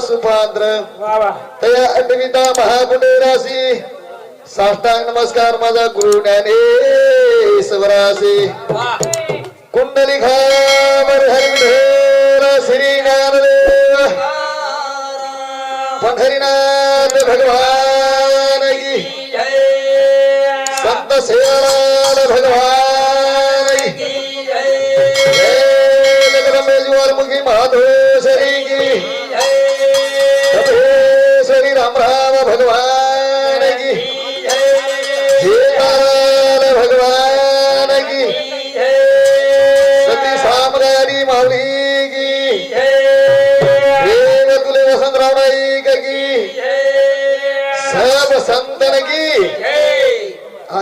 सुपांद्र तया अटविता महापुटेरासी साष्टांग नमस्कार माझा गुरु ज्ञानेश्वरासी कुंडली खावर हरिढोर श्री ज्ञानदेव। पंढरीनाथ भगवान की। संत सेवालाल भगवान की। जगदंबेश्वर मुखी महाधोश्वरी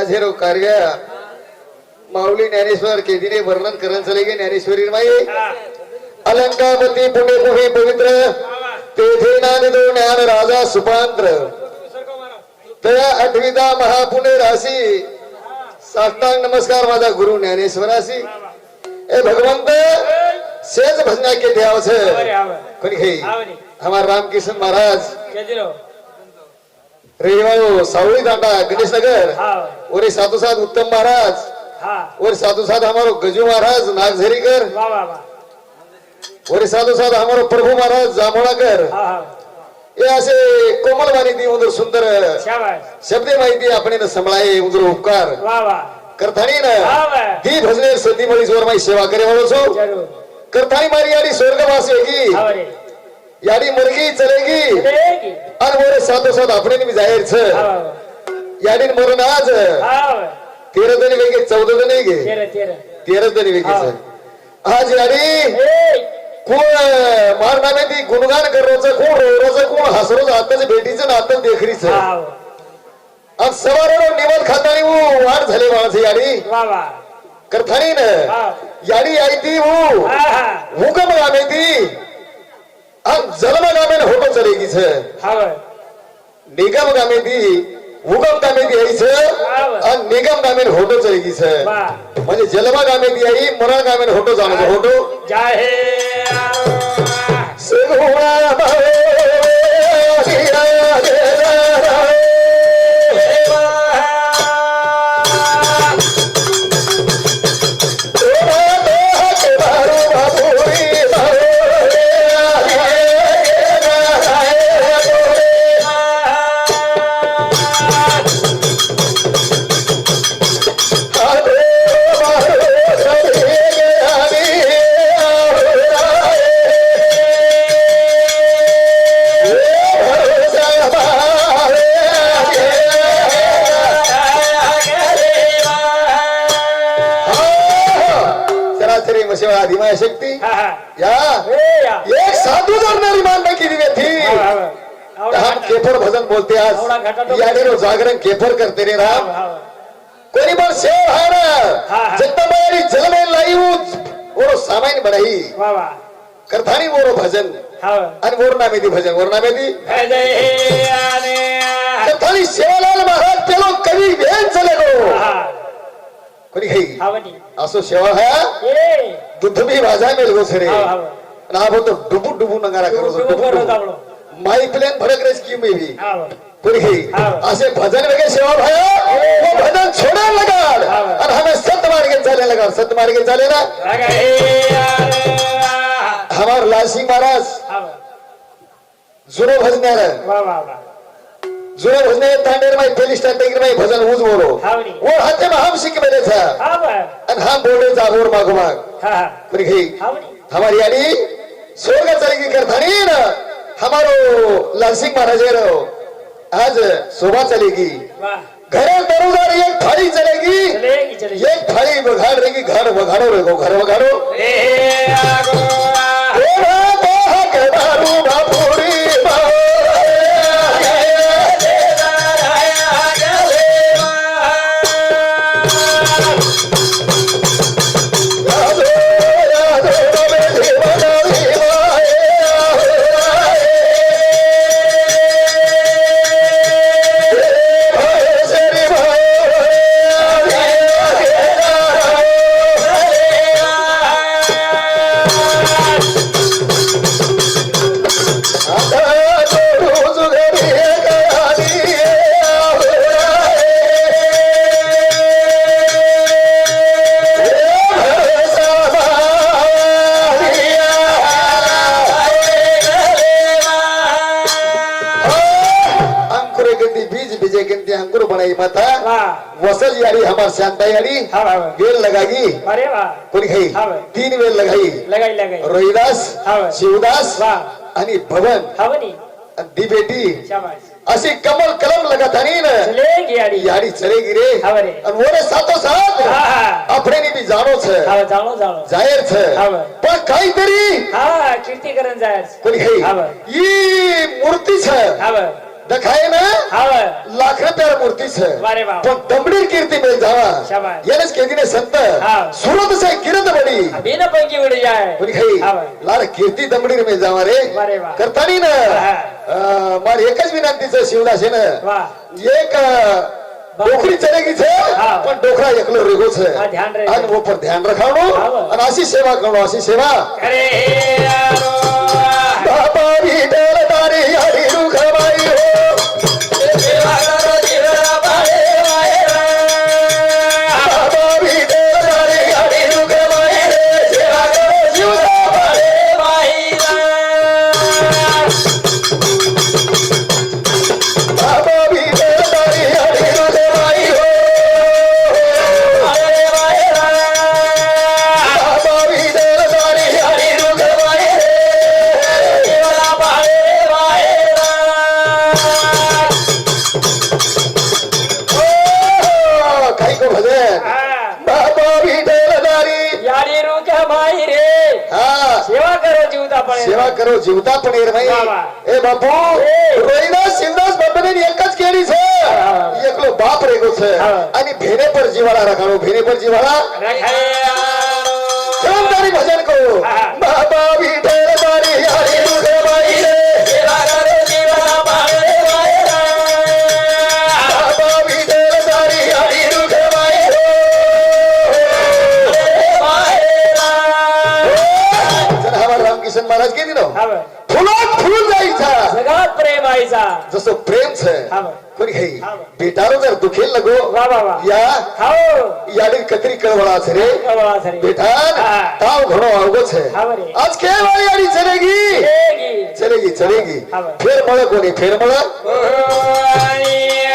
हे कार्य माऊली ज्ञानेश्वर केदीने वर्णन करण चले गे ज्ञानेश्वरी माई अलंकापती पुणे पुणे पवित्र। तेथे नांदो ज्ञान राजा सुपांत्र। तया आठवीदा महापुणे राशी। साष्टांग नमस्कार माझा गुरु ज्ञानेश्वराशी। ए भगवंत सेज भजना के ध्याव छे कोणी हमार रामकिशन महाराज। सावळी काका गणेश नगर ओरे साथोसाथ उत्तम महाराज. ओरे साथोसाथ हमारो गजू महाराज नागझरीकर. ओरे साथोसाथ हमारो प्रभू महाराज जांभळाकर हे असे कोमल माहिती उंदर सुंदर शब्द माहिती आपण संभळाय उंदर उपकार. करतानी ना ही भजने संधी मळी जोर माई सेवा करे म्हणून करतानी मारी आणि स्वर्गवास वेगी यानी मुर्गी चलेगी। आणि मोरे सातो सात आपण मी जाहीर छ याडी मरून आज तेरा दिन वेगळे चौदा जणी गे तेरा जणी वेगळे आज याडी कोण मारणार ती गुणगान करण्याचं कोण रोवराचं कोण हसरोच आताच भेटीचं ना आता देखरीच आज सवार निवड खातानी वाढ झाले माझे करता करतानी ना याडी आई ती हुकम आम्ही ती। आज जन्म गामे होतो चलेगी छ निगम गामे ती हुकम गामे ती आई छ आणि निगम गामे होतो चलेगी छ म्हणजे जलमा गामे आई मरण गामे होतो जाणं सगुणा भावे गिरा आज याने रो जागरण केफर करते रे राम. कोणी पण सेव है ना जितना मेरी जल में लाई वो सामान्य बढ़ाई करतानी मोरो भजन आणि मोर नामे दी भजन मोर नामे दी करतानी सेवालाल महाराज पेलो कवी वेन चले गो कोणी काही असो सेवा है? दुध भी भाजा मेल गो सरे ना बोलतो डुबू डुबू नगारा करो डुबू डुबू माई प्लेन भरक रेस की में भी कोणी असे भजन वगैरे सेवा भाया वो भजन छोड़ने लगा और हमें सत्य मार्गे चलने लगा सत्य मार्गे चले ना हमार लाल सिंह महाराज जुनो भजनार जुनो भजने तांडेर माई पहिली स्टार्ट माई भजन उज बोलो. वो हाते में हम शिक मेरे था आणि हम बोले जा बोर मागो माग कोणी हमारी यानी स्वर्ग चलेगी करतानी ना. हमारो लाल सिंह महाराज रो आज शोभा चलेगी। घरे दरोजार एक थाली चलेगी। एक थाली बघाड़ रहेगी घर बघाड़ो रहेगो घर बघाड़ो। वसल यारी हमार शांता यारी बेल लगाई अरे कोणी खाई तीन वेळ लगाई लगाई लगाई रोहिदास शिवदास आणि भवन हवनी दी बेटी अशी कमल कलम लगत यारी यारी चलेगी रे और वोरे साथो साथ अपने ने भी जानो छे हां जानो जानो जाहिर छे पण काहीतरी हां कीर्तीकरण जाहिर कोणी हे ही मूर्ती छे हां दखाए ना लाख रुपया मूर्ति से तो दमड़ी कीर्ति मिल जावा यानी के दिन संत सुरत से किरत बड़ी अभी ना पंगी बड़ी जाए बोली भाई लाल कीर्ति दमड़ी में जावा रे करता नहीं ना मार एक एकच विनंती से शिवदास ना एक डोकरी चलेगी छे पर डोकरा एकलो रेगो छे आणि वो पर ध्यान रखावो आणि अशी सेवा करो अशी सेवा करे अरे સેવા કરો જીવતા પણ એ રમાઈ. વાહ, વાહ. એ બાપુ એ. રોહિદાસ શિવદાસ બાપાની એક જ કેડી છે હા. ઈ એકલો બાપ રેગો છે હા. અને ભેરે પર જીવાળા રખાડો ભેરે પર જીવાળા કેમ તારી ભજન કરો હા. બાબા વિઠ્ઠલ તારી હારી जसं प्रेम पण हे बेटारो जर दुखेल लगो या हो। याडी कतरी कळवळा छे रे। ताव घणो आवगो छे आज के वाली याडी चलेगी। चलेगी चलेगी। फिर मळ कोनी फेर मळ?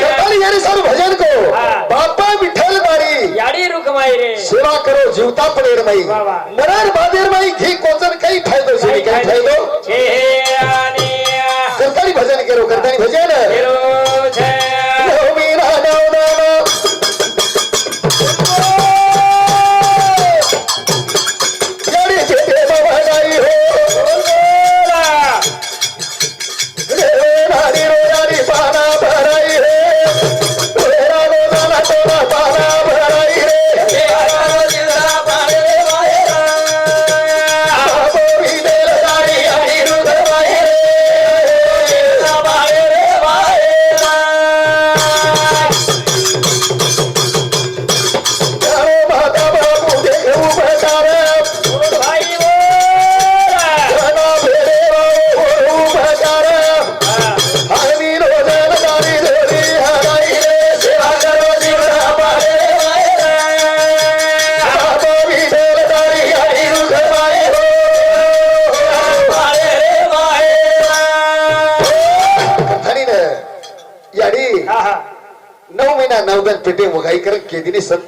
कपाली यारी भजन को। बापा विठ्ठल मारी। याडी रुकमाई रे। सेवा करो जीवता पडेर माई। मरण बादेर माई घी कोचन काही फायदो छे काही फायदो।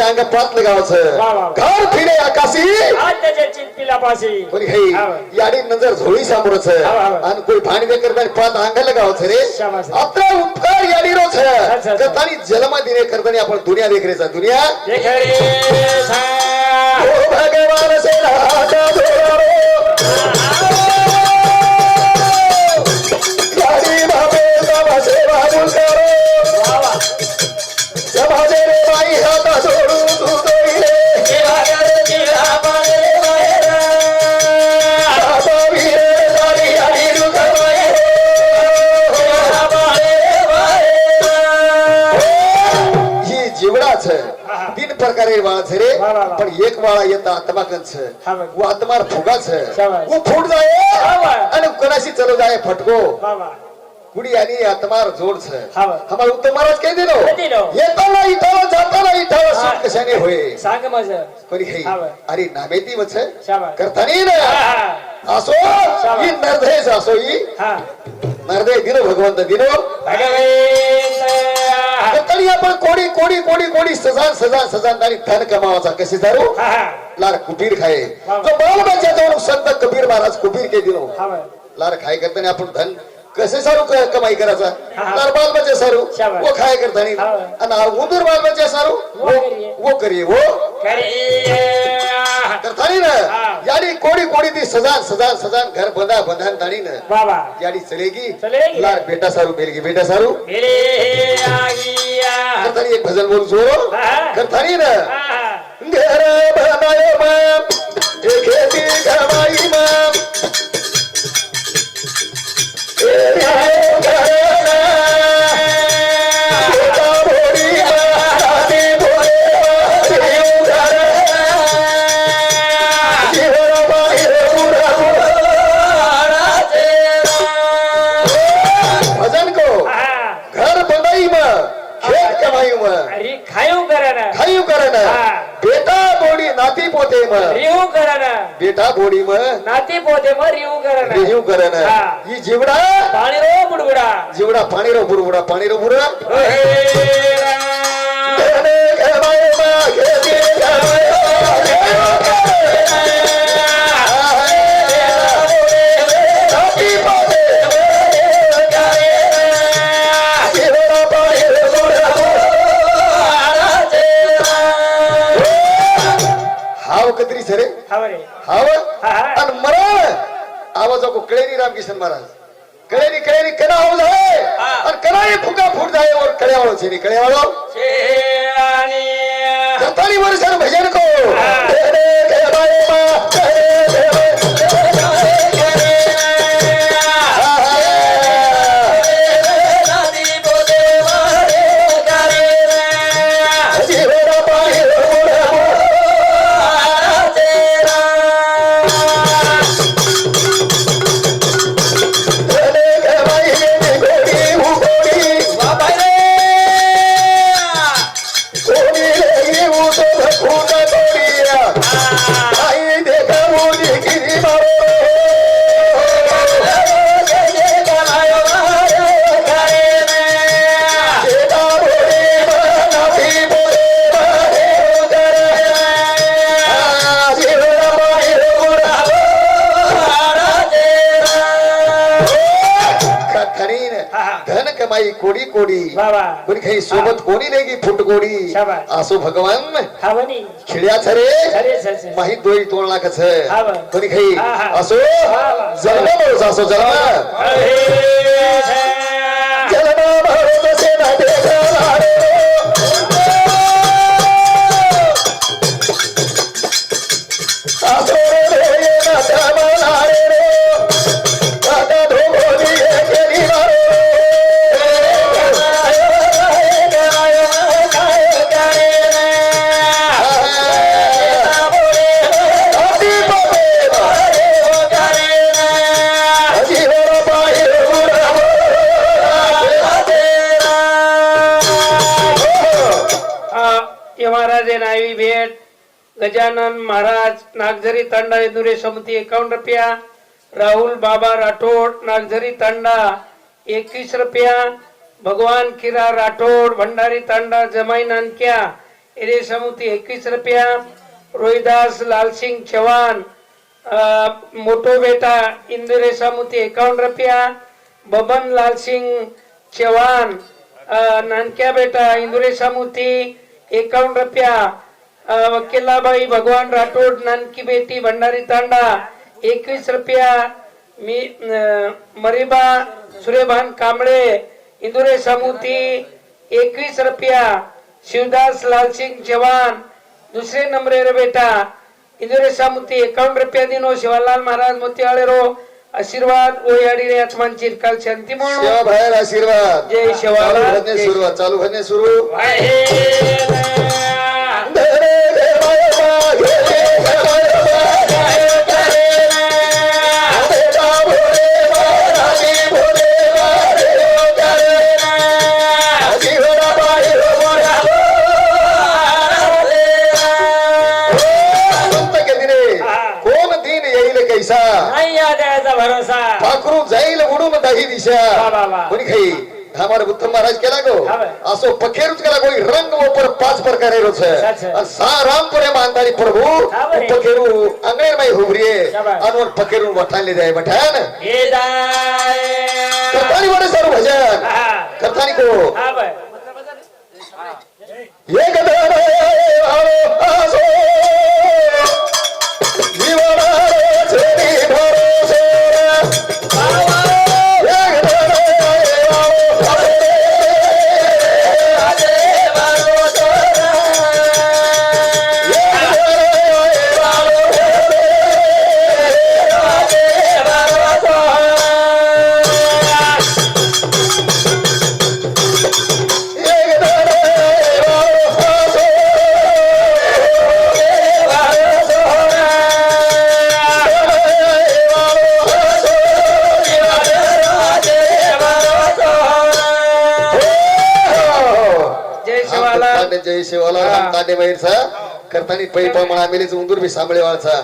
अंग पातलं गावाचं घर फिरे आकाशी. चिंपिलापाशी हे याडी नजर झोळी सामोरच. आणि कोणी भांड वेकर पात अंगाला गावाचं रे. अत्र उत्तर याडी रोच कथानी जलमा दिने करताना आपण दुनिया देखरेचा. दुनिया? देखरे हो, हो, रे. पण एक वाळा येता आत्मा कंच हा, बा. वो आत्मार फुगाच. वो फुट जाय. हा. आणि कोणाशी चलो जाय फटको. कुडी आणि आत्मार जोड हा. आम्हाला उत्तम महाराज काय दिलो? काय दिलो? येताना इथाला जाताना इथाला हा. सुख कशाने होय. सांग माझ कोणी हे हा, ही ही हा नरदे दिनो भगवंत दिनो तरी आपण कोडी कोडी कोडी कोडी सजान सजान सजान आणि धन कमावाचा कसे दारू हा हा लार कुबीर खाये. तो बाल बच्चा जाऊन संत कबीर महाराज कुबीर के दिनो हा. लार खाय करताना आपण धन कसे सारू कमाई करायचा हा. लार बाल बच्चा सारू. वो खाय करताना हा. आणि उदर बाल बच्चा सारू वो करिये. वो करिये वो करतानी ना. यानी कोडी कोडी ती सजान सजान सजान घर बंधा बंधान ताणी ना बाबा. यानी चलेगी. चलेगी. लार बेटा सारू बेलगी बेटा सारू. मेरे आगिया. करतानी एक भजन बोलू हा. करतानी ना घर बनायो माम खेती कमाई माम. ए आयो घरना रो बुडबुडा बाबा कोणी काही सोबत कोणी लेगी फुट गोडी शाबास. असो भगवान खिळ्याच रे अरे सर सर. माही दोई तोडला कस. कोणी काही. असो. जन्म बरोबर असो जन्म जन्म ना गजानन महाराज नागझरी तांडा इंदुरे समिती एकावन्न रुपया राहुल बाबा राठोड नागझरी तांडा एकवीस रुपया भगवान किरा राठोड भंडारी तांडा जमाई नानक्या एरे समिती एकवीस रुपया रोहिदास लालसिंग चव्हाण मोटो बेटा इंदुरे समिती एकावन्न रुपया बबन लालसिंग चव्हाण नानक्या बेटा इंदुरे समिती एकावन्न रुपया वकिलाबाई भगवान राठोड नानकी बेटी भंडारी तांडा एकवीस रुपया मी अ, मरीबा सुरेभान कांबळे इंदुरे सामुती एकवीस रुपया शिवदास लालसिंग जवान दुसरे नंबरे रे बेटा इंदुरे सामुती एकावन्न रुपया दिनो शिवालाल महाराज मोतीहाळे रो आशीर्वाद ओयाडी रे आत्मान चिरकाल शांती म्हणून सेवा बाहेर आशीर्वाद जय शिवालाल चालू भजने सुरू दिशा नाही या देवाचा भरोसा. पाखरू जाईल उडून दही दिशा. कोणी खाई हमारे बुद्ध महाराज केला गो? असो पखेरूच केला कोई रंग ऊपर पाच प्रकारे रोच सा राम पुरे मानदारी प्रभू. पखेरू अंगेर माई हुबरिये अनवर पखेरू वठान ले जाए बठान करतानी बड़े सारू भजन. कथानी को? ये गदारा आलो आसो ताने जय शिवाला राम ताने बाईरचा करतानी पै पळा मेलीच उंदूर बी सांभळे वाळचा